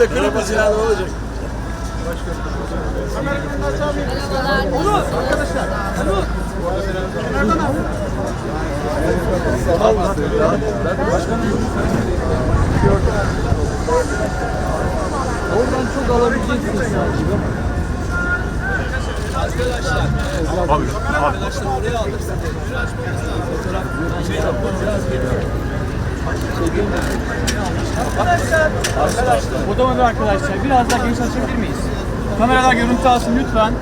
İşte ya ne olacak? Olur arkadaşlar. Olur. Oradan çok alabileceksiniz sanki. Odamadı arkadaşlar. Biraz daha geniş açabilir miyiz? Kameralar görüntü alsın lütfen.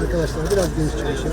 Arkadaşlar biraz geniş çalışın.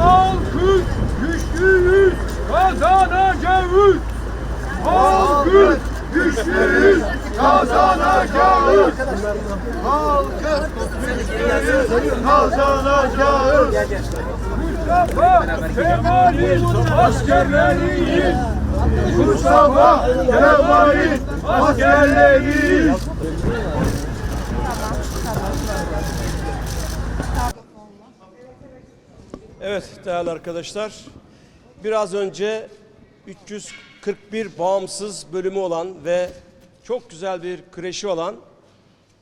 Halkın güçlüyüz, kazanacağız. Halkın güçlüyüz, kazanacağız. Halkın güçlüyüz, kazanacağız. Mustafa Kemal'in askerleriyiz. Mustafa Kemal'in askerleriyiz. Evet değerli arkadaşlar. Biraz önce 341 bağımsız bölümü olan ve çok güzel bir kreşi olan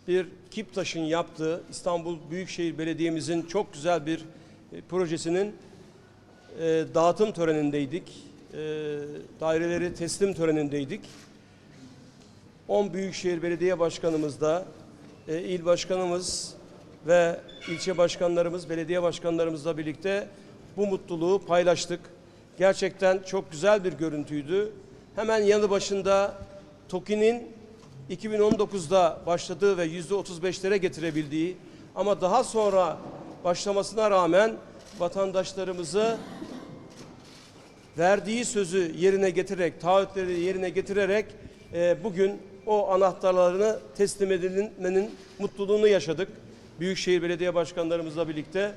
bir Kiptaş'ın yaptığı İstanbul Büyükşehir Belediye'mizin çok güzel bir e, projesinin e, dağıtım törenindeydik. E, daireleri teslim törenindeydik. 10 Büyükşehir Belediye Başkanımız da, il başkanımız ve ilçe başkanlarımız, belediye başkanlarımızla birlikte bu mutluluğu paylaştık. Gerçekten çok güzel bir görüntüydü. Hemen yanı başında TOKİ'nin 2019'da başladığı ve %35'lere getirebildiği ama daha sonra başlamasına rağmen vatandaşlarımızı verdiği sözü yerine getirerek, taahhütleri yerine getirerek e, bugün o anahtarlarını teslim edilmenin mutluluğunu yaşadık. Büyükşehir Belediye Başkanlarımızla birlikte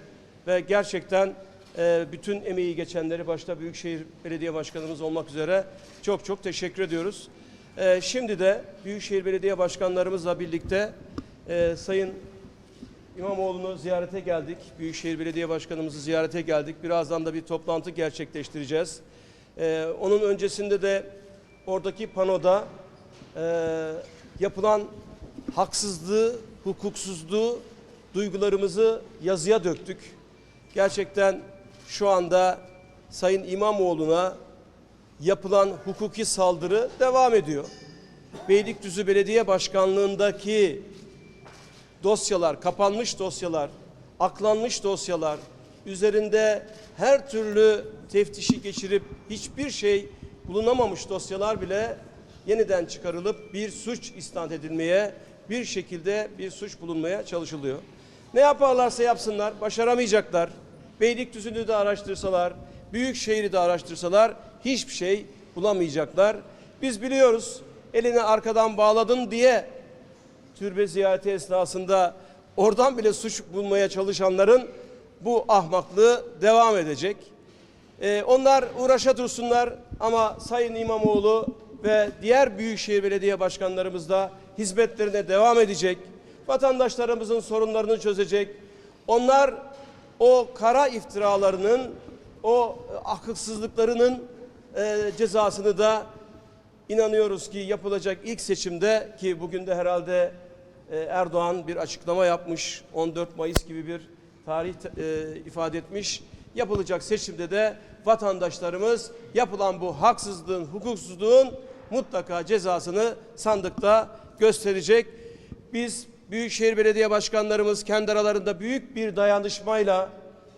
ve gerçekten bütün emeği geçenleri başta Büyükşehir Belediye Başkanımız olmak üzere çok çok teşekkür ediyoruz. E, şimdi de Büyükşehir Belediye Başkanlarımızla birlikte e, Sayın İmamoğlu'nu ziyarete geldik. Büyükşehir Belediye Başkanımızı ziyarete geldik. Birazdan da bir toplantı gerçekleştireceğiz. Ee, onun öncesinde de oradaki panoda e, yapılan haksızlığı, hukuksuzluğu, duygularımızı yazıya döktük. Gerçekten şu anda Sayın İmamoğlu'na yapılan hukuki saldırı devam ediyor. Beylikdüzü Belediye Başkanlığındaki dosyalar, kapanmış dosyalar, aklanmış dosyalar, üzerinde her türlü teftişi geçirip hiçbir şey bulunamamış dosyalar bile yeniden çıkarılıp bir suç isnat edilmeye, bir şekilde bir suç bulunmaya çalışılıyor. Ne yaparlarsa yapsınlar, başaramayacaklar. Beylikdüzü'nü de araştırsalar, büyük şehri de araştırsalar hiçbir şey bulamayacaklar. Biz biliyoruz elini arkadan bağladın diye türbe ziyareti esnasında oradan bile suç bulmaya çalışanların bu ahmaklığı devam edecek. Ee, onlar uğraşa dursunlar ama Sayın İmamoğlu ve diğer büyükşehir belediye başkanlarımız da hizmetlerine devam edecek. Vatandaşlarımızın sorunlarını çözecek. Onlar o kara iftiralarının, o e, akılsızlıklarının e, cezasını da İnanıyoruz ki yapılacak ilk seçimde ki bugün de herhalde e, Erdoğan bir açıklama yapmış 14 Mayıs gibi bir tarih e, ifade etmiş. Yapılacak seçimde de vatandaşlarımız yapılan bu haksızlığın, hukuksuzluğun mutlaka cezasını sandıkta gösterecek. Biz Büyükşehir Belediye Başkanlarımız kendi aralarında büyük bir dayanışmayla,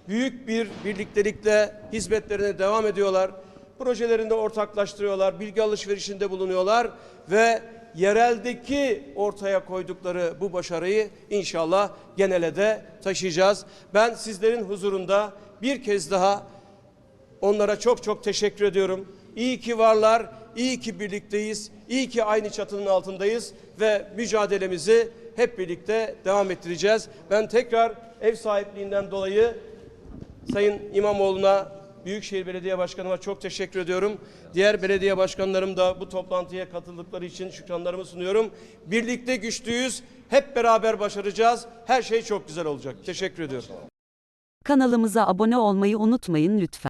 büyük bir birliktelikle hizmetlerine devam ediyorlar projelerinde ortaklaştırıyorlar, bilgi alışverişinde bulunuyorlar ve yereldeki ortaya koydukları bu başarıyı inşallah genele de taşıyacağız. Ben sizlerin huzurunda bir kez daha onlara çok çok teşekkür ediyorum. İyi ki varlar, iyi ki birlikteyiz, iyi ki aynı çatının altındayız ve mücadelemizi hep birlikte devam ettireceğiz. Ben tekrar ev sahipliğinden dolayı Sayın İmamoğlu'na, Büyükşehir Belediye Başkanıma çok teşekkür ediyorum. Diğer belediye başkanlarım da bu toplantıya katıldıkları için şükranlarımı sunuyorum. Birlikte güçlüyüz, hep beraber başaracağız. Her şey çok güzel olacak. Teşekkür ediyorum. Kanalımıza abone olmayı unutmayın lütfen.